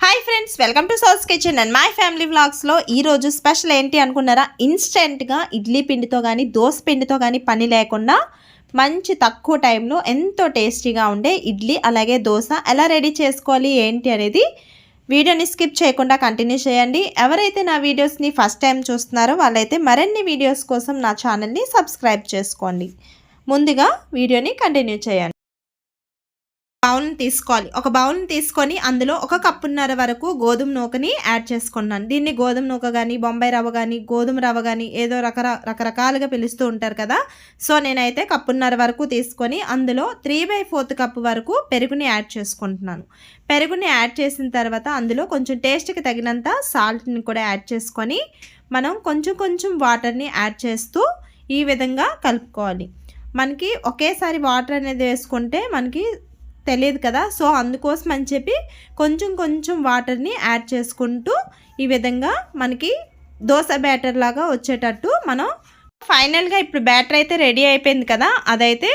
Hi friends welcome to సౌస్ kitchen and my family వ్లాగ్స్లో ఈరోజు స్పెషల్ ఏంటి అనుకున్నారా? ఇన్స్టెంట్గా ఇడ్లీ పిండితో కానీ దోశ పిండితో కానీ పని లేకుండా మంచి తక్కువ టైంలో ఎంతో టేస్టీగా ఉండే ఇడ్లీ అలాగే దోశ ఎలా రెడీ చేసుకోవాలి ఏంటి అనేది వీడియోని స్కిప్ చేయకుండా కంటిన్యూ చేయండి. ఎవరైతే నా వీడియోస్ని ఫస్ట్ టైం చూస్తున్నారో వాళ్ళైతే మరిన్ని వీడియోస్ కోసం నా ఛానల్ని సబ్స్క్రైబ్ చేసుకోండి. ముందుగా వీడియోని కంటిన్యూ చేయండి. బౌల్ని తీసుకోవాలి. ఒక బౌల్ని తీసుకొని అందులో ఒక కప్పున్నర వరకు గోధుమ నూకని యాడ్ చేసుకున్నాను. దీన్ని గోధుమ నూక కానీ బొంబాయి రవ్వ కానీ గోధుమ రవ్వ కానీ ఏదో రకర రకరకాలుగా పిలుస్తూ ఉంటారు కదా. సో నేనైతే కప్పున్నర వరకు తీసుకొని అందులో త్రీ బై ఫోర్త్ కప్ వరకు పెరుగుని యాడ్ చేసుకుంటున్నాను. పెరుగుని యాడ్ చేసిన తర్వాత అందులో కొంచెం టేస్ట్కి తగినంత సాల్ట్ని కూడా యాడ్ చేసుకొని మనం కొంచెం కొంచెం వాటర్ని యాడ్ చేస్తూ ఈ విధంగా కలుపుకోవాలి. మనకి ఒకేసారి వాటర్ అనేది వేసుకుంటే మనకి తెలియదు కదా. సో అందుకోసం అని చెప్పి కొంచెం కొంచెం వాటర్ని యాడ్ చేసుకుంటూ ఈ విధంగా మనకి దోశ బ్యాటర్ లాగా వచ్చేటట్టు మనం ఫైనల్గా ఇప్పుడు బ్యాటర్ అయితే రెడీ అయిపోయింది కదా. అదైతే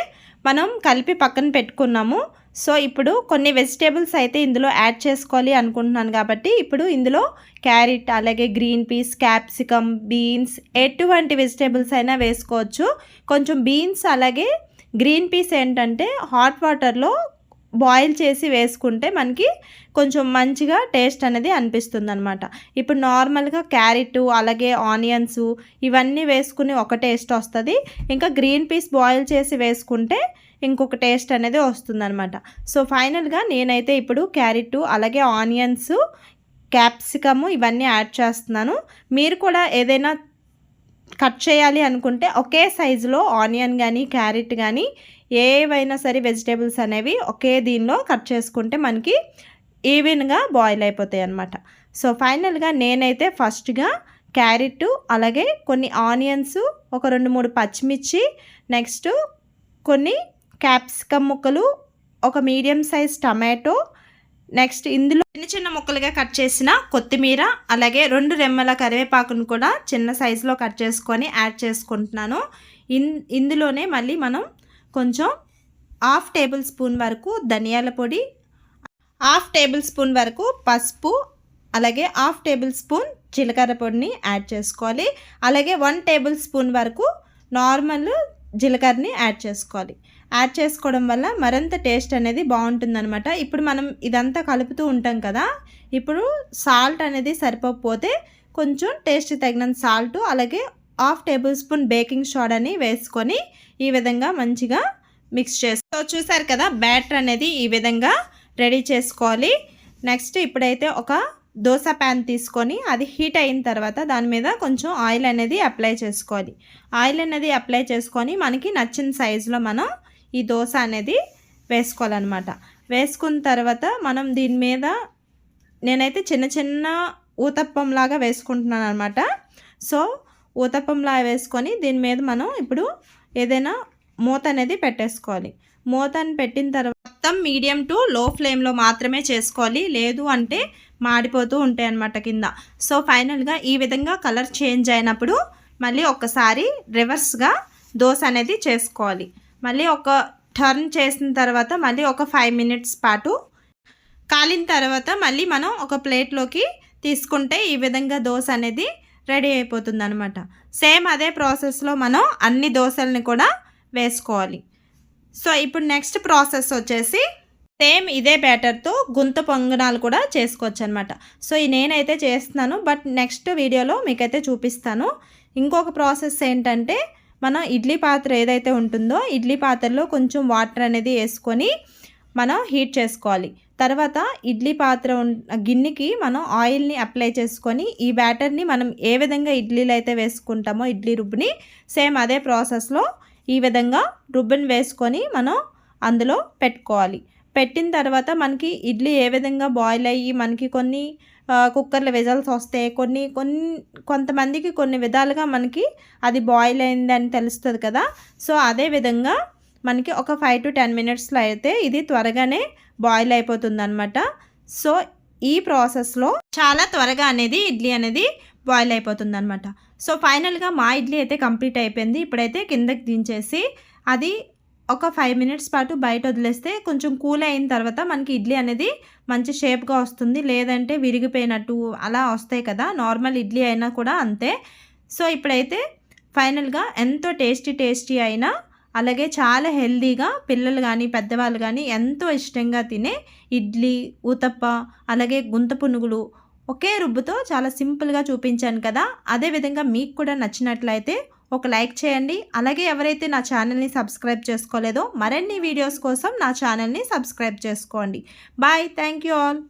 మనం కలిపి పక్కన పెట్టుకున్నాము. సో ఇప్పుడు కొన్ని వెజిటేబుల్స్ అయితే ఇందులో యాడ్ చేసుకోవాలి అనుకుంటున్నాను కాబట్టి ఇప్పుడు ఇందులో క్యారెట్ అలాగే గ్రీన్ పీస్ క్యాప్సికమ్ బీన్స్ ఎటువంటి వెజిటేబుల్స్ అయినా వేసుకోవచ్చు. కొంచెం బీన్స్ అలాగే గ్రీన్ పీస్ ఏంటంటే హాట్ వాటర్లో బాయిల్ చేసి వేసుకుంటే మనకి కొంచెం మంచిగా టేస్ట్ అనేది అనిపిస్తుంది అనమాట ఇప్పుడు నార్మల్గా క్యారెట్ అలాగే ఆనియన్స్ ఇవన్నీ వేసుకుని ఒక టేస్ట్ వస్తుంది. ఇంకా గ్రీన్ పీస్ బాయిల్ చేసి వేసుకుంటే ఇంకొక టేస్ట్ అనేది వస్తుందన్నమాట. సో ఫైనల్గా నేనైతే ఇప్పుడు క్యారెట్ అలాగే ఆనియన్స్ క్యాప్సికము ఇవన్నీ యాడ్ చేస్తున్నాను. మీరు కూడా ఏదైనా కట్ చేయాలి అనుకుంటే ఒకే సైజులో ఆనియన్ కానీ క్యారెట్ కానీ ఏవైనా సరే వెజిటేబుల్స్ అనేవి ఒకే దీనిలో కట్ చేసుకుంటే మనకి ఈవెన్గా బాయిల్ అయిపోతాయి అన్నమాట. సో ఫైనల్గా నేనైతే ఫస్ట్గా క్యారెట్ అలాగే కొన్ని ఆనియన్స్ ఒక రెండు మూడు పచ్చిమిర్చి నెక్స్ట్ కొన్ని క్యాప్సికమ్ ముక్కలు ఒక మీడియం సైజ్ టమాటో నెక్స్ట్ ఇందులో చిన్న చిన్న ముక్కలుగా కట్ చేసిన కొత్తిమీర అలాగే రెండు రెమ్మల కరివేపాకును కూడా చిన్న సైజులో కట్ చేసుకొని యాడ్ చేసుకుంటున్నాను. ఇన్ ఇందులోనే మళ్ళీ మనం కొంచెం హాఫ్ టేబుల్ స్పూన్ వరకు ధనియాల పొడి హాఫ్ టేబుల్ స్పూన్ వరకు పసుపు అలాగే హాఫ్ టేబుల్ స్పూన్ జీలకర్ర పొడిని యాడ్ చేసుకోవాలి. అలాగే వన్ టేబుల్ స్పూన్ వరకు నార్మల్ జీలకర్రని యాడ్ చేసుకోవాలి. యాడ్ చేసుకోవడం వల్ల మరింత టేస్ట్ అనేది బాగుంటుందన్నమాట. ఇప్పుడు మనం ఇదంతా కలుపుతూ ఉంటాం కదా ఇప్పుడు సాల్ట్ అనేది సరిపోకపోతే కొంచెం టేస్ట్ తగినంత సాల్ట్ అలాగే హాఫ్ టేబుల్ స్పూన్ బేకింగ్ సోడాని వేసుకొని ఈ విధంగా మంచిగా మిక్స్ చేస్తూ చూసారు కదా బ్యాటర్ అనేది ఈ విధంగా రెడీ చేసుకోవాలి. నెక్స్ట్ ఇప్పుడైతే ఒక దోశ ప్యాన్ తీసుకొని అది హీట్ అయిన తర్వాత దాని మీద కొంచెం ఆయిల్ అనేది అప్లై చేసుకోవాలి. ఆయిల్ అనేది అప్లై చేసుకొని మనకి నచ్చిన సైజులో మనం ఈ దోశ అనేది వేసుకోవాలన్నమాట. వేసుకున్న తర్వాత మనం దీని మీద నేనైతే చిన్న చిన్న ఊతప్పంలాగా వేసుకుంటున్నాను అనమాట సో ఊతప్పంలా వేసుకొని దీని మీద మనం ఇప్పుడు ఏదైనా మూత అనేది పెట్టేసుకోవాలి. మూతని పెట్టిన తర్వాత మొత్తం మీడియం టు లో ఫ్లేమ్లో మాత్రమే చేసుకోవాలి. లేదు అంటే మాడిపోతూ ఉంటాయి అన్నమాట కింద. సో ఫైనల్గా ఈ విధంగా కలర్ చేంజ్ అయినప్పుడు మళ్ళీ ఒక్కసారి రివర్స్గా దోశ అనేది చేసుకోవాలి. మళ్ళీ ఒక టర్న్ చేసిన తర్వాత మళ్ళీ ఒక ఫైవ్ మినిట్స్ పాటు కాలిన తర్వాత మళ్ళీ మనం ఒక ప్లేట్లోకి తీసుకుంటే ఈ విధంగా దోశ అనేది రెడీ అయిపోతుంది అనమాట సేమ్ అదే ప్రాసెస్లో మనం అన్ని దోశల్ని కూడా వేసుకోవాలి. సో ఇప్పుడు నెక్స్ట్ ప్రాసెస్ వచ్చేసి సేమ్ ఇదే బ్యాటర్తో గుంత పొంగనాలు కూడా చేసుకోవచ్చు అనమాట సో ఈ నేనైతే చేస్తున్నాను బట్ నెక్స్ట్ వీడియోలో మీకైతే చూపిస్తాను. ఇంకొక ప్రాసెస్ ఏంటంటే మన ఇడ్లీ పాత్ర ఏదైతే ఉంటుందో ఇడ్లీ పాత్రలో కొంచెం వాటర్ అనేది వేసుకొని మనం హీట్ చేసుకోవాలి. తర్వాత ఇడ్లీ పాత్ర గిన్నెకి మనం ఆయిల్ని అప్లై చేసుకొని ఈ బ్యాటర్ని మనం ఏ విధంగా ఇడ్లీలు అయితే వేసుకుంటామో ఇడ్లీ రుబ్బుని సేమ్ అదే ప్రాసెస్లో ఈ విధంగా రుబ్బుని వేసుకొని మనం అందులో పెట్టుకోవాలి. పెట్టిన తర్వాత మనకి ఇడ్లీ ఏ విధంగా బాయిల్ అయ్యి మనకి కొన్ని కుక్కర్ల విజల్స్ వస్తాయి. కొన్ని కొన్ని కొంతమందికి కొన్ని విధాలుగా మనకి అది బాయిల్ అయిందని తెలుస్తుంది కదా. సో అదే విధంగా మనకి ఒక ఫైవ్ టు టెన్ మినిట్స్లో అయితే ఇది త్వరగానే బాయిల్ అయిపోతుంది సో ఈ ప్రాసెస్లో చాలా త్వరగా అనేది ఇడ్లీ అనేది బాయిల్ అయిపోతుంది అనమాట సో ఫైనల్గా మా ఇడ్లీ అయితే కంప్లీట్ అయిపోయింది. ఇప్పుడైతే కిందకి దించేసి అది ఒక ఫైవ్ మినిట్స్ పాటు బయట వదిలేస్తే కొంచెం కూల్ అయిన తర్వాత మనకి ఇడ్లీ అనేది మంచి షేప్గా వస్తుంది. లేదంటే విరిగిపోయినట్టు అలా వస్తాయి కదా. నార్మల్ ఇడ్లీ అయినా కూడా అంతే. సో ఇప్పుడైతే ఫైనల్గా ఎంతో టేస్టీ టేస్టీ అయినా అలాగే చాలా హెల్దీగా పిల్లలు కానీ పెద్దవాళ్ళు కానీ ఎంతో ఇష్టంగా తినే ఇడ్లీ ఊతప్ప అలాగే గుంత పునుగులు ఒకే రుబ్బుతో చాలా సింపుల్గా చూపించాను కదా. అదేవిధంగా మీకు కూడా నచ్చినట్లయితే ఒక లైక్ చేయండి. అలాగే ఎవరైతే నా ఛానల్ని సబ్స్క్రైబ్ చేసుకోలేదో మరిన్ని వీడియోస్ కోసం నా ఛానల్ని సబ్స్క్రైబ్ చేసుకోండి. బాయ్. Thank you all.